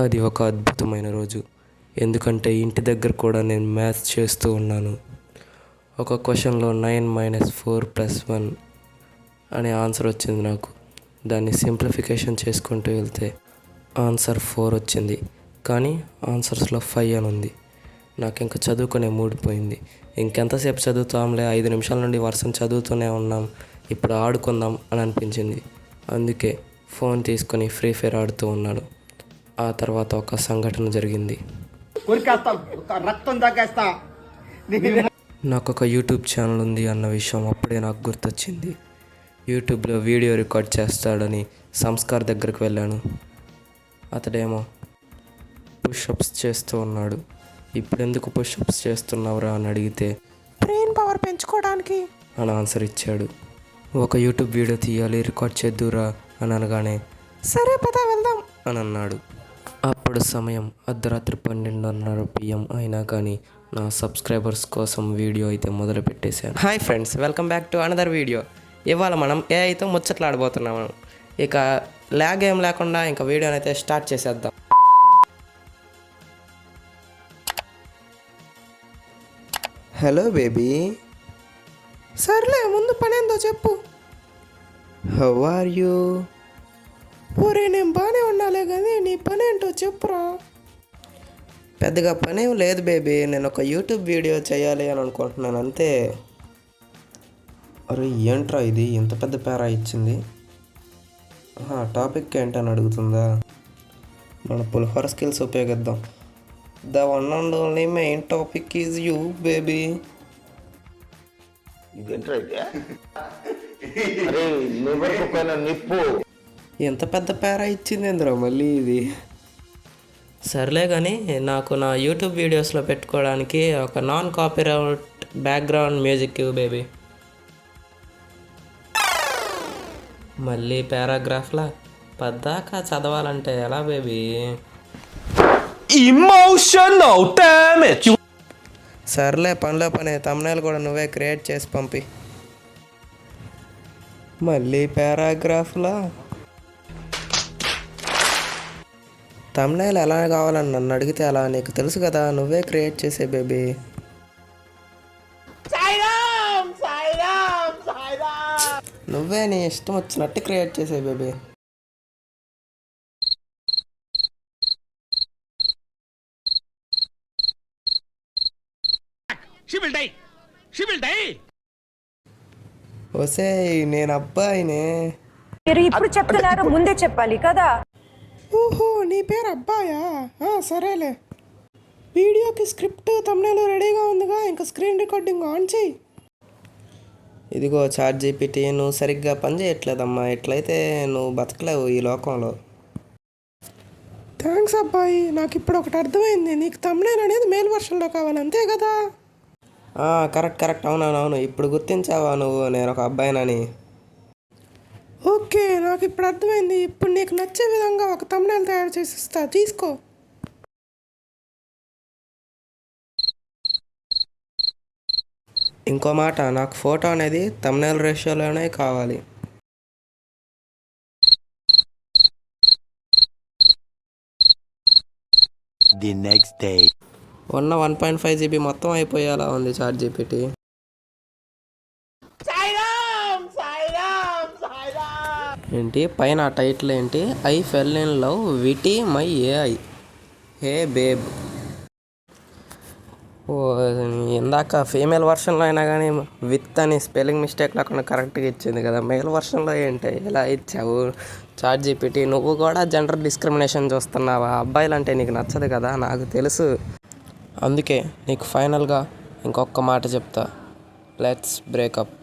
అది ఒక అద్భుతమైన రోజు. ఎందుకంటే ఇంటి దగ్గర కూడా నేను మ్యాథ్స్ చేస్తూ ఉన్నాను. ఒక క్వశ్చన్లో nine minus four plus one అనే ఆన్సర్ వచ్చింది నాకు. దాన్ని సింప్లిఫికేషన్ చేసుకుంటూ వెళ్తే ఆన్సర్ ఫోర్ వచ్చింది. కానీ ఆన్సర్స్లో ఫైవ్ అని ఉంది. నాకు ఇంకా చదువుకునే మూడ్ పోయింది. ఇంకెంతసేపు చదువుతాంలే ఐదు నిమిషాల నుండి వర్షం చదువుతూనే ఉన్నాం. ఇప్పుడు ఆడుకుందాం అని అనిపించింది. అందుకే ఫోన్ తీసుకొని ఫ్రీ ఫైర్ ఆడుతూ ఉన్నాడు. ఆ తర్వాత ఒక సంఘటన జరిగింది. రక్తం తాగేస్తా నాకు ఒక యూట్యూబ్ ఛానల్ ఉంది అన్న విషయం అప్పుడే నాకు గుర్తొచ్చింది. యూట్యూబ్లో వీడియో రికార్డ్ చేస్తాడని సంస్కార్ దగ్గరికి వెళ్ళాను. అతడేమో పుషప్స్ చేస్తూ ఉన్నాడు. ఇప్పుడు ఎందుకు పుషప్స్ చేస్తున్నావురా అని అడిగితే బ్రెయిన్ పవర్ పెంచుకోవడానికి అని ఆన్సర్ ఇచ్చాడు. ఒక యూట్యూబ్ వీడియో తీయాలి రికార్డ్ చేద్దురా అని అనగానే సరే పద వెళ్దాం అని అన్నాడు. అప్పుడు సమయం అర్ధరాత్రి పన్నెండున్నర పిఎం అయినా కానీ నా సబ్స్క్రైబర్స్ కోసం వీడియో అయితే మొదలు పెట్టేశాను hi friends welcome back to another video ఇవాళ మనం ఏఐతో ముచ్చట్లాడబోతున్నాము. ఇక ల్యాగ్ ఏం లేకుండా ఇంకా వీడియోని అయితే స్టార్ట్ చేసేద్దాం. హలో బేబీ సర్లే ముందు పనేందో చెప్పు. హౌ ఆర్ యూ ఒరే నేను బాగానే ఉండాలి కానీ నీ పని ఏంటో చెప్పురా. పెద్దగా పని ఏం లేదు బేబీ నేను ఒక యూట్యూబ్ వీడియో చేయాలి అని అనుకుంటున్నాను అంతే. అరే ఏంట్రా ఇది? ఇంత పెద్ద పేరా ఇచ్చింది? టాపిక్ ఏంటని అడుగుతుందా? మన పులిహోర స్కిల్స్ ఉపయోగిద్దాం. The one and only main topic is you baby. ఇదేంట్రా ఇది? నిప్పు? ఎంత పెద్ద పేరా ఇచ్చింది ఎందురా మళ్ళీ ఇది? సర్లే కానీ నాకు నా యూట్యూబ్ వీడియోస్లో పెట్టుకోవడానికి ఒక నాన్ కాపీరైట్ బ్యాక్గ్రౌండ్ మ్యూజిక్ ఇవ్వు బేబీ. మళ్ళీ పారాగ్రాఫ్లా? పద్దాకా చదవాలంటే ఎలా బేబీ. సర్లే పనిలో పని. తమ్నేలు కూడా నువ్వే క్రియేట్ చేసి పంపి. మళ్ళీ పారాగ్రాఫ్లా? తమ్నేల్ ఎలా కావాలని నన్ను అడిగితే అలా నీకు తెలుసు కదా నువ్వే క్రియేట్ చేసే బేబీ నువ్వే నీ ఇష్టం వచ్చినట్టు క్రియేట్ చేసే బేబీ. వసే నేను అబ్బాయినే మీరు ఇప్పుడు చెప్తున్నారు ముందే చెప్పాలి కదా. ఓహో నీ పేరు అబ్బాయా? సరేలే. వీడియోకి స్క్రిప్ట్ తమ్నేలు రెడీగా ఉందిగా ఇంకా స్క్రీన్ రికార్డింగ్ ఆన్ చేయి ఇదిగో చార్ట్ జీపీటీ నువ్వు సరిగ్గా పని చేయట్లేదమ్మా ఇట్లయితే నువ్వు బతకలేవు ఈ లోకంలో. థ్యాంక్స్ అబ్బాయి నాకు ఇప్పుడు ఒకటి అర్థమైంది నీకు తమ్నేల్ అనేది మేల్ వర్షన్లో కావాలి అంతే కదా? కరెక్ట్ కరెక్ట్ అవునవును ఇప్పుడు గుర్తించావా నువ్వు? నేను ఒక అబ్బాయినని. ఓకే నాకు ఇప్పుడు అర్థమైంది. ఇప్పుడు నీకు నచ్చే విధంగా ఒక తమ్నేల్ తయారు చేసి ఇస్తా. తీసుకో. ఇంకో మాట నాకు ఫోటో అనేది తమ్నేల్ రేషియోలోనే కావాలి. ది నెక్స్ట్ డే ఉన్న వన్ పాయింట్ ఫైవ్ జీబీ మొత్తం అయిపోయేలా ఉంది చార్ట్ జీపీటీ ఏంటి? పైన టైటిల్ ఏంటి? I fell in love with my AI. Hey babe. ఓ ఇందాక ఫీమేల్ వర్షన్లో అయినా కానీ విత్ అని స్పెల్లింగ్ మిస్టేక్ లేకుండా కరెక్ట్గా ఇచ్చింది కదా. మేల్ వర్షన్లో ఏంటి? ఇలా ఇచ్చావు? చార్ట్ జీపీటీ నువ్వు కూడా జెండర్ డిస్క్రిమినేషన్ చూస్తున్నావా? అబ్బాయిలు అంటే నీకు నచ్చదు కదా? నాకు తెలుసు. అందుకే నీకు ఫైనల్గా ఇంకొక మాట చెప్తా. Let's break up.